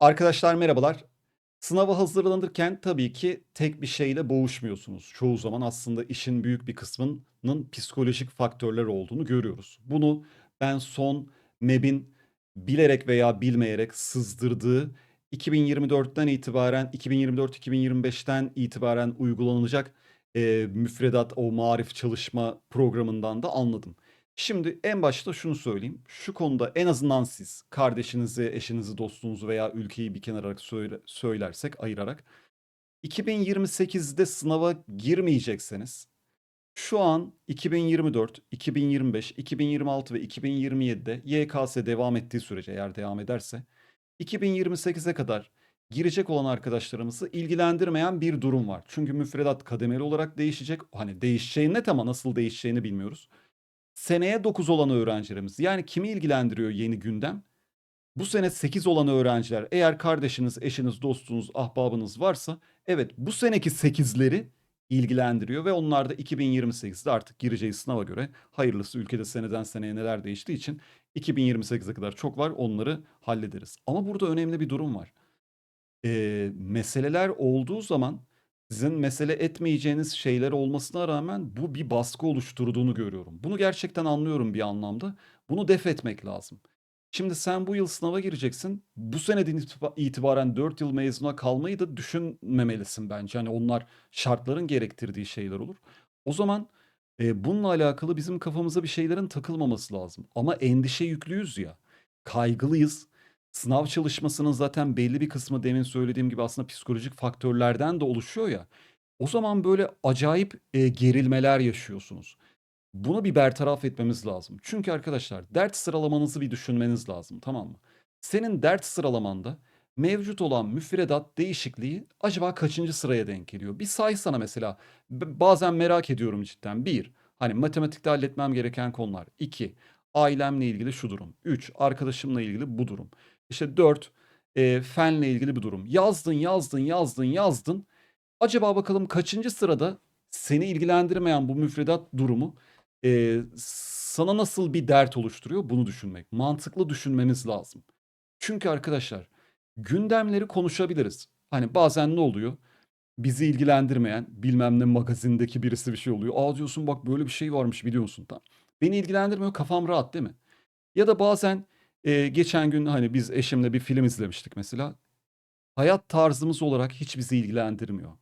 Arkadaşlar merhabalar. Sınava hazırlanırken tabii ki tek bir şeyle boğuşmuyorsunuz. Çoğu zaman aslında işin büyük bir kısmının psikolojik faktörler olduğunu görüyoruz. Bunu ben son MEB'in bilerek veya bilmeyerek sızdırdığı 2024'ten itibaren 2024-2025'ten itibaren uygulanacak eee, müfredat o marif çalışma programından da anladım. Şimdi en başta şunu söyleyeyim. Şu konuda en azından siz kardeşinizi, eşinizi, dostunuzu veya ülkeyi bir kenara söyle- söylersek, ayırarak 2028'de sınava girmeyecekseniz şu an 2024, 2025, 2026 ve 2027'de YKS devam ettiği sürece eğer devam ederse 2028'e kadar girecek olan arkadaşlarımızı ilgilendirmeyen bir durum var. Çünkü müfredat kademeli olarak değişecek. Hani değişeceği net ama nasıl değişeceğini bilmiyoruz. Seneye 9 olan öğrencilerimiz yani kimi ilgilendiriyor yeni gündem? Bu sene 8 olan öğrenciler eğer kardeşiniz, eşiniz, dostunuz, ahbabınız varsa evet bu seneki 8'leri ilgilendiriyor ve onlar da 2028'de artık gireceği sınava göre hayırlısı ülkede seneden seneye neler değiştiği için 2028'e kadar çok var onları hallederiz. Ama burada önemli bir durum var. Eee, meseleler olduğu zaman sizin mesele etmeyeceğiniz şeyler olmasına rağmen bu bir baskı oluşturduğunu görüyorum. Bunu gerçekten anlıyorum bir anlamda. Bunu def etmek lazım. Şimdi sen bu yıl sınava gireceksin. Bu seneden itiba- itibaren 4 yıl mezuna kalmayı da düşünmemelisin bence. Hani onlar şartların gerektirdiği şeyler olur. O zaman e, bununla alakalı bizim kafamıza bir şeylerin takılmaması lazım. Ama endişe yüklüyüz ya, kaygılıyız. Sınav çalışmasının zaten belli bir kısmı demin söylediğim gibi aslında psikolojik faktörlerden de oluşuyor ya. O zaman böyle acayip e, gerilmeler yaşıyorsunuz. Bunu bir bertaraf etmemiz lazım. Çünkü arkadaşlar dert sıralamanızı bir düşünmeniz lazım tamam mı? Senin dert sıralamanda mevcut olan müfredat değişikliği acaba kaçıncı sıraya denk geliyor? Bir saysana mesela. Bazen merak ediyorum cidden. Bir, hani matematikte halletmem gereken konular. İki, ailemle ilgili şu durum. Üç, arkadaşımla ilgili bu durum. İşte dört, e, fenle ilgili bir durum. Yazdın, yazdın, yazdın, yazdın. Acaba bakalım kaçıncı sırada seni ilgilendirmeyen bu müfredat durumu Eee, sana nasıl bir dert oluşturuyor? Bunu düşünmek. Mantıklı düşünmemiz lazım. Çünkü arkadaşlar gündemleri konuşabiliriz. Hani bazen ne oluyor? Bizi ilgilendirmeyen bilmem ne magazindeki birisi bir şey oluyor. Aa diyorsun bak böyle bir şey varmış biliyor musun? Tamam. Beni ilgilendirmiyor kafam rahat değil mi? Ya da bazen eee, geçen gün hani biz eşimle bir film izlemiştik mesela. Hayat tarzımız olarak hiç bizi ilgilendirmiyor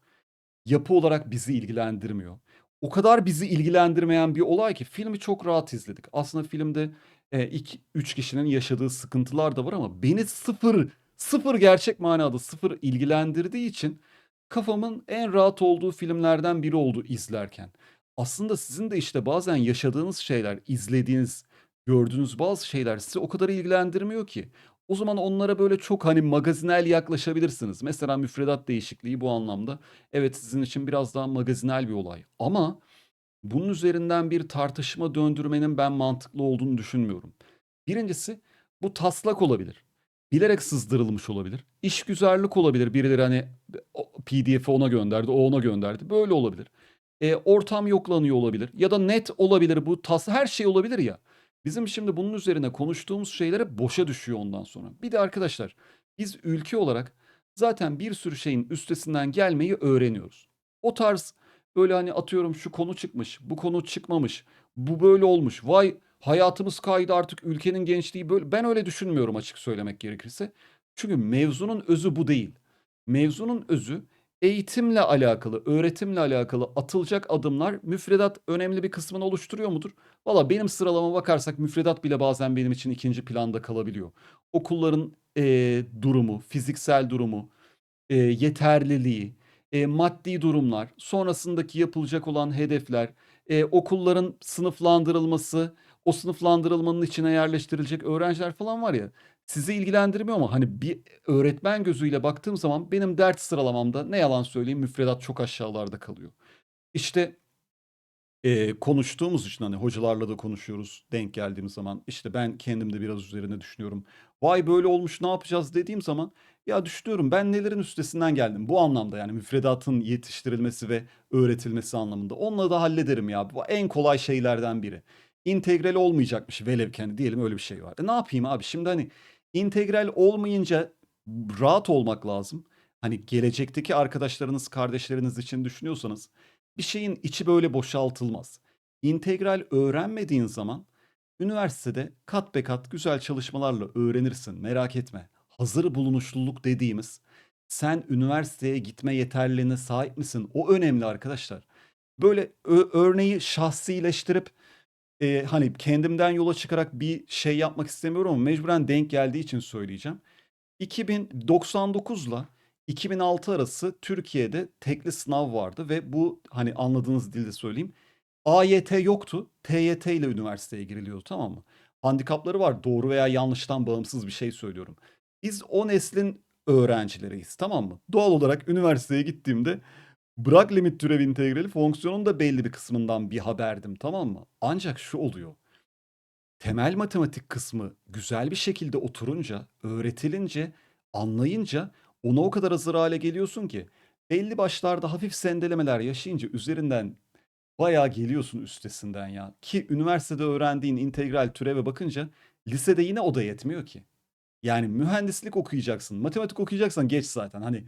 yapı olarak bizi ilgilendirmiyor. O kadar bizi ilgilendirmeyen bir olay ki filmi çok rahat izledik. Aslında filmde e, ilk üç kişinin yaşadığı sıkıntılar da var ama beni sıfır, sıfır gerçek manada sıfır ilgilendirdiği için kafamın en rahat olduğu filmlerden biri oldu izlerken. Aslında sizin de işte bazen yaşadığınız şeyler, izlediğiniz, gördüğünüz bazı şeyler sizi o kadar ilgilendirmiyor ki. O zaman onlara böyle çok hani magazinel yaklaşabilirsiniz. Mesela müfredat değişikliği bu anlamda evet sizin için biraz daha magazinel bir olay. Ama bunun üzerinden bir tartışma döndürmenin ben mantıklı olduğunu düşünmüyorum. Birincisi bu taslak olabilir. Bilerek sızdırılmış olabilir. İşgüzarlık olabilir. Birileri hani PDF'i ona gönderdi, o ona gönderdi. Böyle olabilir. E, ortam yoklanıyor olabilir. Ya da net olabilir bu tas her şey olabilir ya. Bizim şimdi bunun üzerine konuştuğumuz şeylere boşa düşüyor ondan sonra. Bir de arkadaşlar biz ülke olarak zaten bir sürü şeyin üstesinden gelmeyi öğreniyoruz. O tarz böyle hani atıyorum şu konu çıkmış, bu konu çıkmamış, bu böyle olmuş. Vay hayatımız kaydı artık ülkenin gençliği böyle. Ben öyle düşünmüyorum açık söylemek gerekirse. Çünkü mevzunun özü bu değil. Mevzunun özü eğitimle alakalı, öğretimle alakalı atılacak adımlar müfredat önemli bir kısmını oluşturuyor mudur? Valla benim sıralama bakarsak müfredat bile bazen benim için ikinci planda kalabiliyor. Okulların eee, durumu, fiziksel durumu, eee, yeterliliği, eee, maddi durumlar, sonrasındaki yapılacak olan hedefler, eee, okulların sınıflandırılması, o sınıflandırılmanın içine yerleştirilecek öğrenciler falan var ya, sizi ilgilendirmiyor ama hani bir öğretmen gözüyle baktığım zaman benim dert sıralamamda ne yalan söyleyeyim müfredat çok aşağılarda kalıyor. İşte Eee, konuştuğumuz için, hani, hocalarla da konuşuyoruz denk geldiğimiz zaman. İşte, ben kendim de biraz üzerine düşünüyorum. "Vay, böyle olmuş, ne yapacağız?" dediğim zaman, ya düşünüyorum ben nelerin üstesinden geldim. Bu anlamda, yani, müfredatın yetiştirilmesi ve öğretilmesi anlamında. Onları da hallederim ya. Bu en kolay şeylerden biri. İntegral olmayacakmış velev ki, hani, diyelim öyle bir şey var. E, ne yapayım abi? Şimdi, hani, integral olmayınca rahat olmak lazım. Hani gelecekteki arkadaşlarınız, kardeşleriniz için düşünüyorsanız bir şeyin içi böyle boşaltılmaz. İntegral öğrenmediğin zaman üniversitede kat be kat güzel çalışmalarla öğrenirsin. Merak etme. Hazır bulunuşluluk dediğimiz sen üniversiteye gitme yeterliliğine sahip misin? O önemli arkadaşlar. Böyle örneği şahsileştirip e, hani kendimden yola çıkarak bir şey yapmak istemiyorum ama mecburen denk geldiği için söyleyeceğim. 2099 ile 2006 arası Türkiye'de tekli sınav vardı ve bu hani anladığınız dilde söyleyeyim. AYT yoktu. TYT ile üniversiteye giriliyordu tamam mı? Handikapları var. Doğru veya yanlıştan bağımsız bir şey söylüyorum. Biz o neslin öğrencileriyiz tamam mı? Doğal olarak üniversiteye gittiğimde bırak limit türev integrali fonksiyonun da belli bir kısmından bir haberdim tamam mı? Ancak şu oluyor. Temel matematik kısmı güzel bir şekilde oturunca, öğretilince, anlayınca ona o kadar hazır hale geliyorsun ki belli başlarda hafif sendelemeler yaşayınca üzerinden bayağı geliyorsun üstesinden ya. Ki üniversitede öğrendiğin integral türeve bakınca lisede yine o da yetmiyor ki. Yani mühendislik okuyacaksın. Matematik okuyacaksan geç zaten. Hani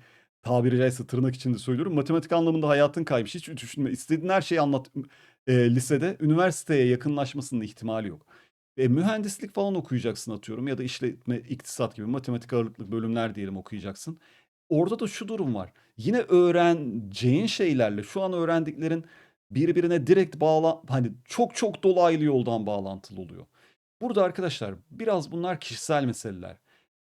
tabiri caizse tırnak içinde söylüyorum. Matematik anlamında hayatın kaymış. Hiç düşünme. İstediğin her şeyi anlat e, lisede. Üniversiteye yakınlaşmasının ihtimali yok. E, mühendislik falan okuyacaksın atıyorum ya da işletme, iktisat gibi matematik ağırlıklı bölümler diyelim okuyacaksın. Orada da şu durum var. Yine öğreneceğin şeylerle şu an öğrendiklerin birbirine direkt bağla hani çok çok dolaylı yoldan bağlantılı oluyor. Burada arkadaşlar biraz bunlar kişisel meseleler.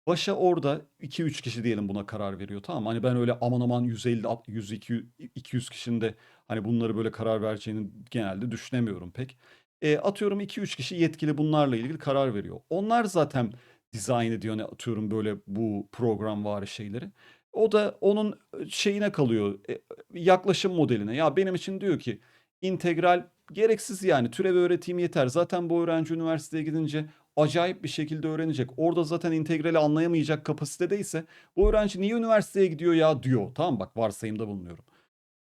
Başa orada 2-3 kişi diyelim buna karar veriyor tamam? Hani ben öyle aman aman 150, 100, 200, 200 kişinin de hani bunları böyle karar vereceğini genelde düşünemiyorum pek. E, atıyorum 2-3 kişi yetkili bunlarla ilgili karar veriyor. Onlar zaten dizayn ediyor ne atıyorum böyle bu program var şeyleri. O da onun şeyine kalıyor e, yaklaşım modeline. Ya benim için diyor ki integral gereksiz yani türev öğreteyim yeter. Zaten bu öğrenci üniversiteye gidince acayip bir şekilde öğrenecek. Orada zaten integrali anlayamayacak kapasitedeyse bu öğrenci niye üniversiteye gidiyor ya diyor. Tamam bak varsayımda bulunuyorum.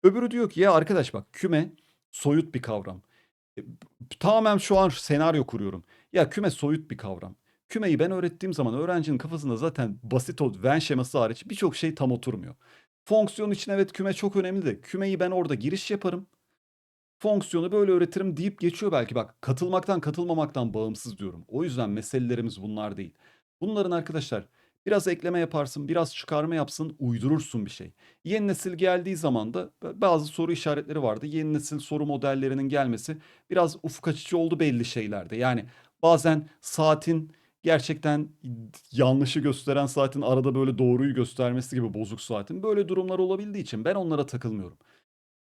Öbürü diyor ki ya arkadaş bak küme soyut bir kavram. E, tamamen şu an senaryo kuruyorum. Ya küme soyut bir kavram. Kümeyi ben öğrettiğim zaman öğrencinin kafasında zaten basit o Venn şeması hariç birçok şey tam oturmuyor. Fonksiyon için evet küme çok önemli de kümeyi ben orada giriş yaparım. Fonksiyonu böyle öğretirim deyip geçiyor belki bak katılmaktan katılmamaktan bağımsız diyorum. O yüzden meselelerimiz bunlar değil. Bunların arkadaşlar biraz ekleme yaparsın, biraz çıkarma yapsın, uydurursun bir şey. Yeni nesil geldiği zaman da bazı soru işaretleri vardı. Yeni nesil soru modellerinin gelmesi biraz ufuk açıcı oldu belli şeylerde. Yani bazen saatin gerçekten yanlışı gösteren saatin arada böyle doğruyu göstermesi gibi bozuk saatin böyle durumlar olabildiği için ben onlara takılmıyorum.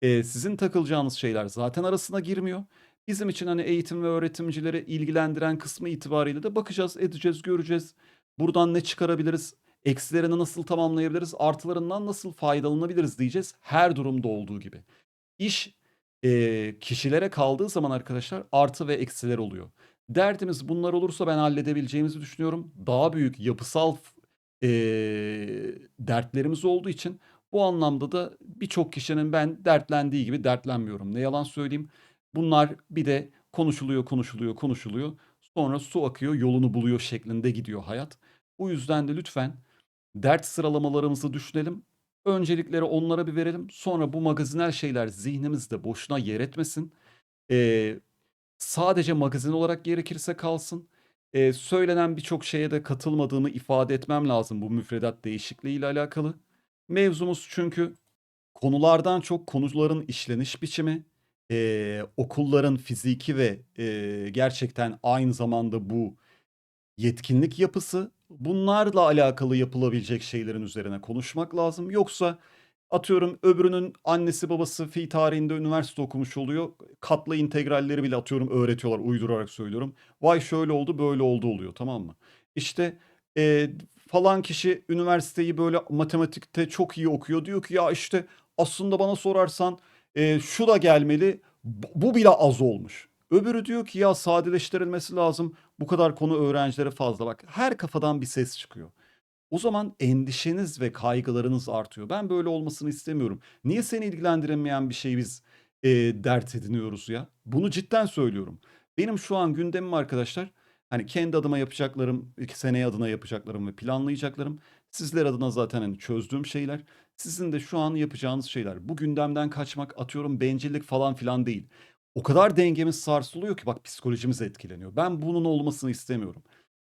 Ee, sizin takılacağınız şeyler zaten arasına girmiyor. Bizim için hani eğitim ve öğretimcileri ilgilendiren kısmı itibariyle de bakacağız, edeceğiz, göreceğiz. Buradan ne çıkarabiliriz? Eksilerini nasıl tamamlayabiliriz? Artılarından nasıl faydalanabiliriz diyeceğiz. Her durumda olduğu gibi. İş e, kişilere kaldığı zaman arkadaşlar artı ve eksiler oluyor. Derdimiz bunlar olursa ben halledebileceğimizi düşünüyorum. Daha büyük yapısal e, dertlerimiz olduğu için bu anlamda da birçok kişinin ben dertlendiği gibi dertlenmiyorum. Ne yalan söyleyeyim. Bunlar bir de konuşuluyor, konuşuluyor, konuşuluyor. Sonra su akıyor, yolunu buluyor şeklinde gidiyor hayat. Bu yüzden de lütfen dert sıralamalarımızı düşünelim. Öncelikleri onlara bir verelim. Sonra bu magazinel şeyler zihnimizde boşuna yer etmesin. Ee, sadece magazin olarak gerekirse kalsın. Ee, söylenen birçok şeye de katılmadığımı ifade etmem lazım bu müfredat değişikliği ile alakalı. Mevzumuz çünkü konulardan çok konuların işleniş biçimi, eee, okulların fiziki ve eee, gerçekten aynı zamanda bu yetkinlik yapısı, bunlarla alakalı yapılabilecek şeylerin üzerine konuşmak lazım. Yoksa atıyorum öbürünün annesi babası fi tarihinde üniversite okumuş oluyor. Katlı integralleri bile atıyorum öğretiyorlar uydurarak söylüyorum. Vay şöyle oldu böyle oldu oluyor tamam mı? İşte eee, falan kişi üniversiteyi böyle matematikte çok iyi okuyor. Diyor ki ya işte aslında bana sorarsan eee, şu da gelmeli. Bu bile az olmuş. Öbürü diyor ki ya sadeleştirilmesi lazım. Bu kadar konu öğrencilere fazla. Bak her kafadan bir ses çıkıyor. O zaman endişeniz ve kaygılarınız artıyor. Ben böyle olmasını istemiyorum. Niye seni ilgilendiremeyen bir şeyi biz eee, dert ediniyoruz ya? Bunu cidden söylüyorum. Benim şu an gündemim arkadaşlar Hani kendi adıma yapacaklarım, seneye adına yapacaklarım ve planlayacaklarım. Sizler adına zaten hani çözdüğüm şeyler. Sizin de şu an yapacağınız şeyler. Bu gündemden kaçmak, atıyorum bencillik falan filan değil. O kadar dengemiz sarsılıyor ki bak psikolojimiz etkileniyor. Ben bunun olmasını istemiyorum.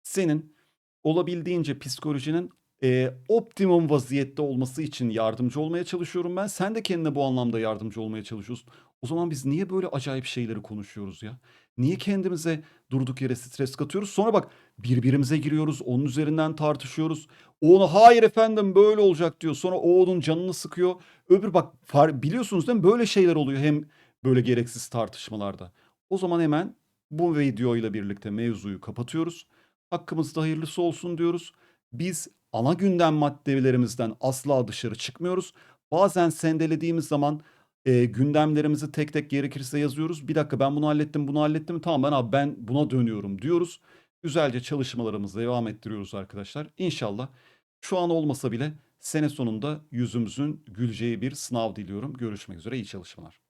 Senin olabildiğince psikolojinin e, optimum vaziyette olması için yardımcı olmaya çalışıyorum ben. Sen de kendine bu anlamda yardımcı olmaya çalışıyorsun. O zaman biz niye böyle acayip şeyleri konuşuyoruz ya? Niye kendimize durduk yere stres katıyoruz? Sonra bak birbirimize giriyoruz, onun üzerinden tartışıyoruz. O ona hayır efendim böyle olacak diyor. Sonra o onun canını sıkıyor. Öbür bak far- biliyorsunuz değil mi? Böyle şeyler oluyor hem böyle gereksiz tartışmalarda. O zaman hemen bu videoyla birlikte mevzuyu kapatıyoruz. Hakkımızda hayırlısı olsun diyoruz. Biz ana gündem maddelerimizden asla dışarı çıkmıyoruz. Bazen sendelediğimiz zaman e, gündemlerimizi tek tek gerekirse yazıyoruz. Bir dakika ben bunu hallettim, bunu hallettim. Tamam ben abi ben buna dönüyorum diyoruz. Güzelce çalışmalarımızı devam ettiriyoruz arkadaşlar. İnşallah şu an olmasa bile sene sonunda yüzümüzün güleceği bir sınav diliyorum. Görüşmek üzere iyi çalışmalar.